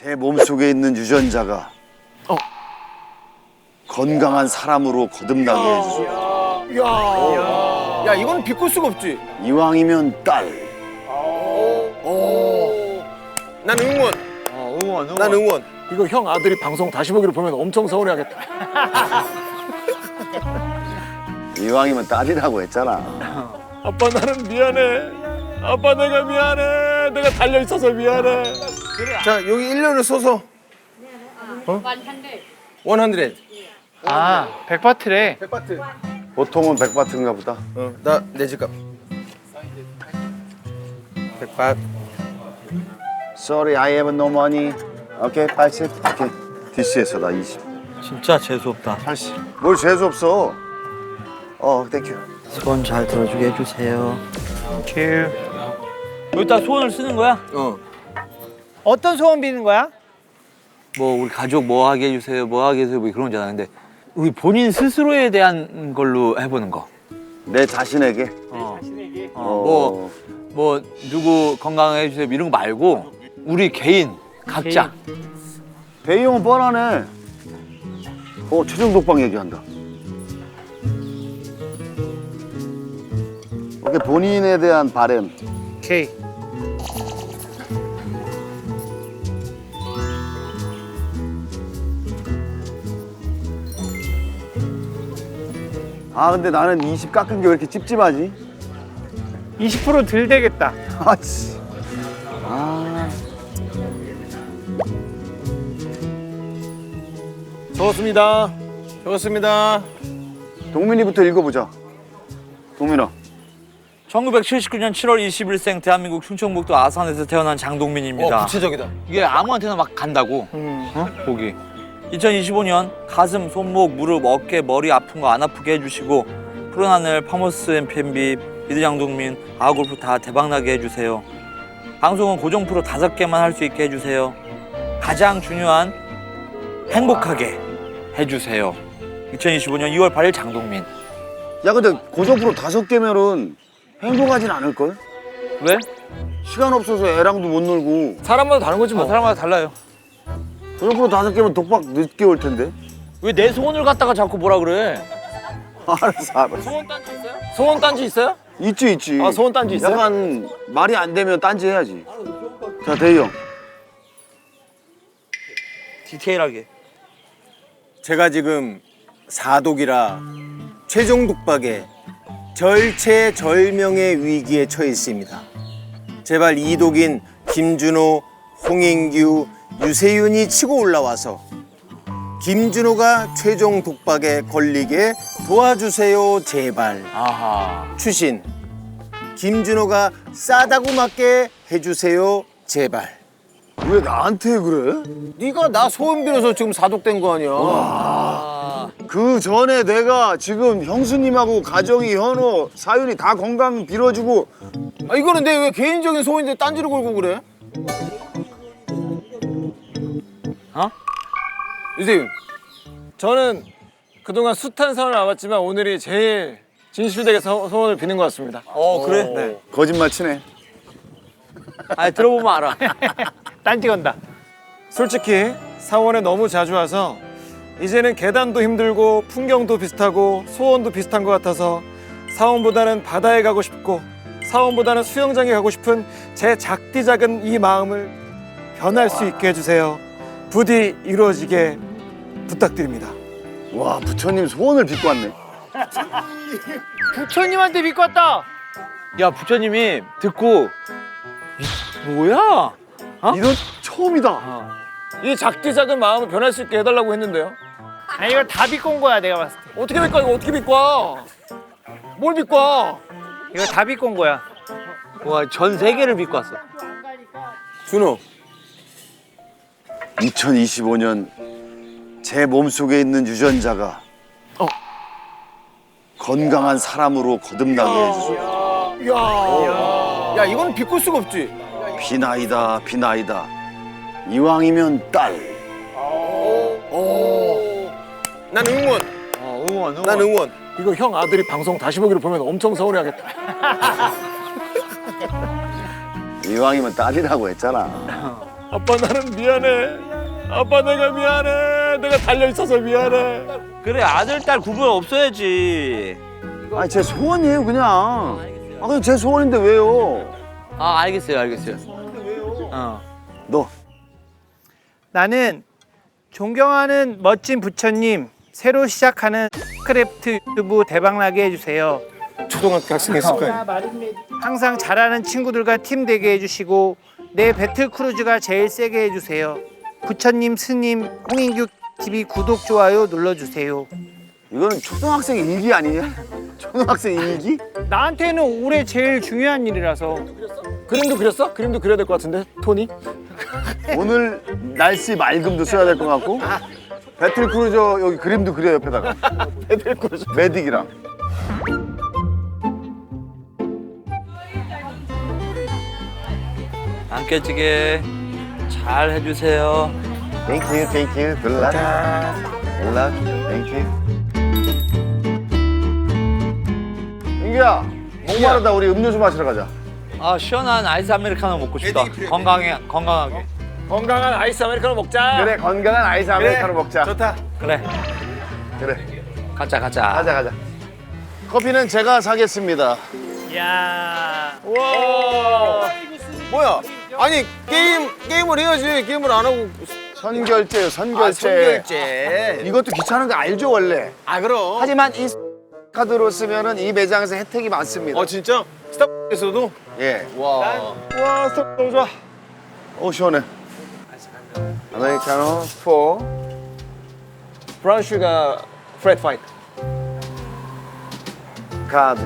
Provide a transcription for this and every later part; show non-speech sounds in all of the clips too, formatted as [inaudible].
제 몸속에 있는 유전자가 건강한 사람으로 거듭나게 해주소. 야, 야 이건 비꿀 수가 없지. 이왕이면 딸. 난 응원. 어, 응원, 응원. 난 응원. 이거 형 아들이 방송 다시 보기를 보면 엄청 서운해하겠다. [laughs] 이왕이면 딸이라고 했잖아. 아빠 나는 미안해. 아빠 내가 미안해. 내가 달려 있어서 미안해. 자 여기 1년을 써서 100. 아, 백바트래. 100바트. 보통은 백바트인가 보다. 어, 나 내 집값. 100바. Sorry, I have no money. 오케이, 80. 오케이. DC에서 나 20. 진짜 재수없다. 80. 뭘 재수 없어. 어, 땡큐. 소원 잘 들어주게 해주세요. 큐. 여기다 소원을 쓰는 거야? 어. 어떤 소원 비는 거야? 뭐 우리 가족 뭐 하게 해주세요, 뭐 하게 해주세요, 뭐 그런 거잖아. 근데 우리 본인 스스로에 대한 걸로 해보는 거. 내 자신에게. 어. 어, 어, 뭐, 뭐 누구 건강해 주세요 뭐 이런 거 말고 우리 개인 각자. 대희 형은 뻔하네. 어, 최종 독방 얘기한다. 오케이, 본인에 대한 바램. 오케이. 아, 근데 나는 20 깎은 게 왜 이렇게 찝찝하지? 20%덜 되겠다. 아, 씨. 아, 적었습니다. 적었습니다. 동민이부터 읽어보자. 동민아. 1979년 7월 21생 대한민국 충청북도 아산에서 태어난 장동민입니다. 어 구체적이다. 이게 아무한테나 막 간다고. 어? 보기. 2025년 가슴, 손목, 무릎, 어깨, 머리 아픈 거 안 아프게 해주시고 푸른 하늘, 파머스 앤펜비, 미드 장동민, 아골프 다 대박나게 해주세요. 방송은 고정 프로 다섯 개만 할 수 있게 해주세요. 가장 중요한 행복하게 해주세요. 2025년 2월 8일 장동민. 야, 근데 고정 프로 다섯 개면은 행복하진 않을걸? 왜? 시간 없어서 애랑도 못 놀고. 사람마다 다른 거지 뭐 뭐. 사람마다 달라요. 프로 다섯 개면 독박 늦게 올 텐데. 왜 내 소원을 갖다가 자꾸 뭐라 그래? [laughs] 알았어, 알았어. 소원 딴지 있어요? 소원 딴지 있어요? 있지, 있지. 아 소원 딴지 있어요? 약간 말이 안 되면 딴지 해야지. 자, 대희 형. 디테일하게. 제가 지금 사독이라 최종 독박에 절체절명의 위기에 처해 있습니다. 제발 이독인 김준호, 홍인규, 유세윤이 치고 올라와서 김준호가 최종 독박에 걸리게 도와주세요 제발. 아하. 추신 김준호가 싸다고 맞게 해주세요 제발. 왜 나한테 그래? 네가 나 소원 빌어서 지금 사독된 거 아니야? 그 전에 내가 지금 형수님하고 가정이 현호, 사윤이 다 건강 빌어주고 아 이거는 내 왜 개인적인 소원인데 딴지를 걸고 그래? 어? 유세윤 저는 그동안 숱한 사원을 와봤지만 오늘이 제일 진실되게 서- 소원을 비는 것 같습니다. 어 그래? 네. 거짓말 치네. 아니 들어보면 알아. [laughs] 딴지 건다. 솔직히 사원에 너무 자주 와서 이제는 계단도 힘들고 풍경도 비슷하고 소원도 비슷한 것 같아서 사원보다는 바다에 가고 싶고 사원보다는 수영장에 가고 싶은 제 작디 작은 이 마음을 변할 수 있게 해주세요. 부디 이루어지게 부탁드립니다. 와, 부처님 소원을 빚고 왔네. 부처님한테 믿고 왔다. 야 부처님이 듣고 이, 뭐야? 이런 처음이다. 이 작디 작은 마음을 변할 수 있게 해달라고 했는데요. 아니 이거 다 믿고 온 거야 내가 봤을 때. 어떻게 믿고 와? 이거 어떻게 믿고 와? 뭘 믿고 와? 이거 다 믿고 온 거야. 와 전 세계를 믿고 왔어. 준호 2025년 제 몸속에 있는 유전자가 건강한 사람으로 거듭나게 해주소. 야 이건 비꿀 수가 없지 비나이다, 비나이다. 이왕이면 딸. 난 응원 어 응원 응원. 난 응원 이거 형 아들이 방송 다시 보기를 보면 엄청 서운해하겠다. 이왕이면 딸이라고 했잖아. 아빠 나는 미안해. 아빠 내가 미안해. 내가 달려 있어서 미안해. 그래 아들 딸 구분 없어야지. 아니 제 소원이에요 그냥. 아 그냥 제 소원인데 왜요? 아 알겠어요 알겠어요. 어. 너 나는 존경하는 멋진 부처님 새로 시작하는 크래프트 유튜브 대박나게 해주세요. 초등학교 학생 했을 거야. 항상 잘하는 친구들과 팀 되게 해주시고 내 배틀 크루즈가 제일 세게 해주세요. 부처님, 스님, 홍인규 TV 구독 좋아요 눌러주세요. 이거는 초등학생 일기 아니냐? 초등학생 일기? 나한테는 올해 제일 중요한 일이라서 그림도 그렸어? 그림도 그려야 될 것 같은데 토니? 오늘 날씨 맑음도 써야 될 것 같고 배틀 크루저 여기 그림도 그려 옆에다가 배틀 크루저 메딕이랑 안 깨지게 잘 해주세요. 땡큐 땡큐 굿락 굿락 땡큐 민규야 목마르다. 우리 음료수 마시러 가자. 아 시원한 아이스 아메리카노 먹고 싶다. 건강해 건강하게. 건강한 아이스 아메리카노 먹자. 그래 건강한 아이스 아메리카노 먹자. 좋다. 그래. 그래. 가자 가자. 가자 가자. 커피는 제가 사겠습니다. 야. 와. 뭐야? 아니 게임 게임을 해야지. 게임을 안 하고. 선결제요 선결제 아, 선결제. 이것도 귀찮은 거 알죠 원래 아 그럼. 하지만 이 [laughs] 카드로 쓰면은 이 매장에서 혜택이 많습니다 어 진짜? 스타벅에서도? 예. 와. 와 스타벅 너무 좋아. 오 시원해 아메리카노 4 브라운 슈가 프레드 파이트. 카드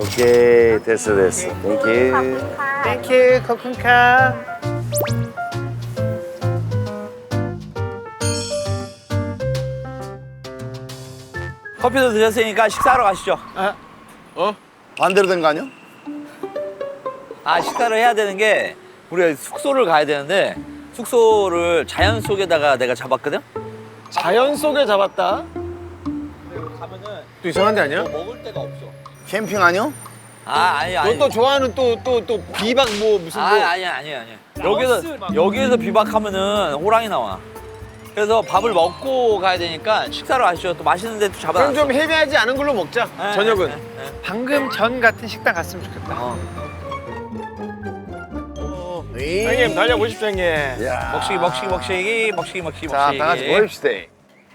오케이 됐어 됐어 땡큐 땡큐 코쿤카 커피도 드셨으니까 식사하러 가시죠. 반대로 된 거 아니야? 아 식사를 해야 되는 게 우리가 숙소를 가야 되는데 숙소를 자연 속에다가 내가 잡았거든. 자연 속에 잡았다. 또 이상한 데 아니야? 먹을 데가 없어. 캠핑 아니야? 아 아니 아니. 너또 좋아하는 또 또 또 비박 뭐 무슨 아 뭐 아니야 아니야 아니야. 여기서 여기에서 비박하면은 호랑이 나와. 그래서 밥을 먹고 가야 되니까 식사로 가시죠. 또 맛있는 데도 잡아. 그럼 좀 헤비하지 않은 걸로 먹자. 저녁은. 방금 전 같은 식당 갔으면 좋겠다. 형님 달려보십시오 형님. 야. 먹시기 먹시기 먹시기 먹시기 먹시기 자, 먹시기. 다 같이 모입시다.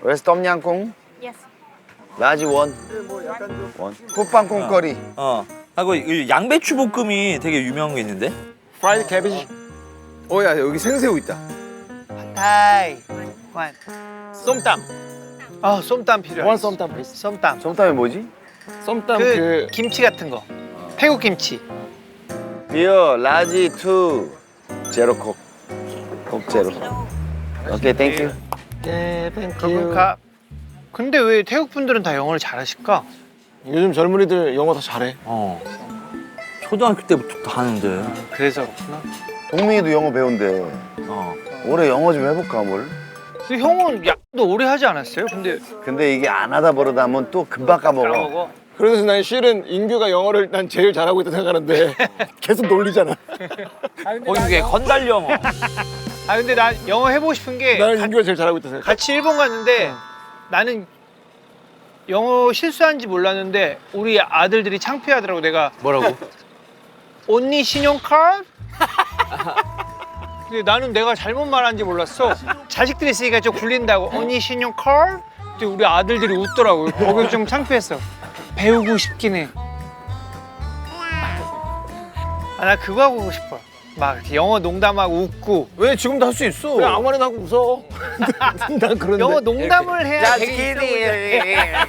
웨스 똠양꿍? 라지 원. 원. 풋빵콩 거리. 어. 하고 이 양배추 볶음이 되게 유명한 게 있는데. 프라이드 캐비지. 어야 여기 생새우 있다. 타이 원. 쏨땀. 아 쏨땀 필요해. 원 쏨땀 플리즈. 쏨땀. sometimes 뭐지? 쏨땀 그, 그, 김치 같은 거. 태국 김치. 비어 라지 투 제로 콕. 콕 제로. 오케이, 땡큐. 네, 땡큐. 근데 왜 태국 분들은 다 영어를 잘하실까? 요즘 젊은이들 영어 다 잘해. 어. 초등학교 때부터 다 하는데. 그래서 그렇구나. 동민이도 영어 배운대. 어. 올해 영어 좀 해볼까 뭘? 근데 형은 약도 오래 하지 않았어요? 근데 근데 이게 안 하다 버릇 하면 또 금방 까먹어. 먹어. 그래서 난 실은 인규가 영어를 난 제일 잘하고 있다 생각하는데 [laughs] 계속 놀리잖아. 어 이게 건달 영어. 아 근데 나 영어 해보고 싶은 게 나는 인규가 제일 잘하고 있다 생각. 같이 일본 갔는데 나는 영어 실수한지 몰랐는데 우리 아들들이 창피하더라고 내가. 뭐라고? [laughs] 언니 신용카드? 근데 나는 내가 잘못 말한지 몰랐어. 자식들이 있으니까 좀 굴린다고 언니 신용카드? 근데 우리 아들들이 웃더라고 거기서 좀 창피했어. 배우고 싶긴 해아 나 그거 하고 싶어 막 이렇게 영어 농담하고 웃고 왜 지금도 할 수 있어? 그래 아무 말이나 하고 웃어. [laughs] 난 그런데. 영어 농담을 해야 되게 있어 보이잖아.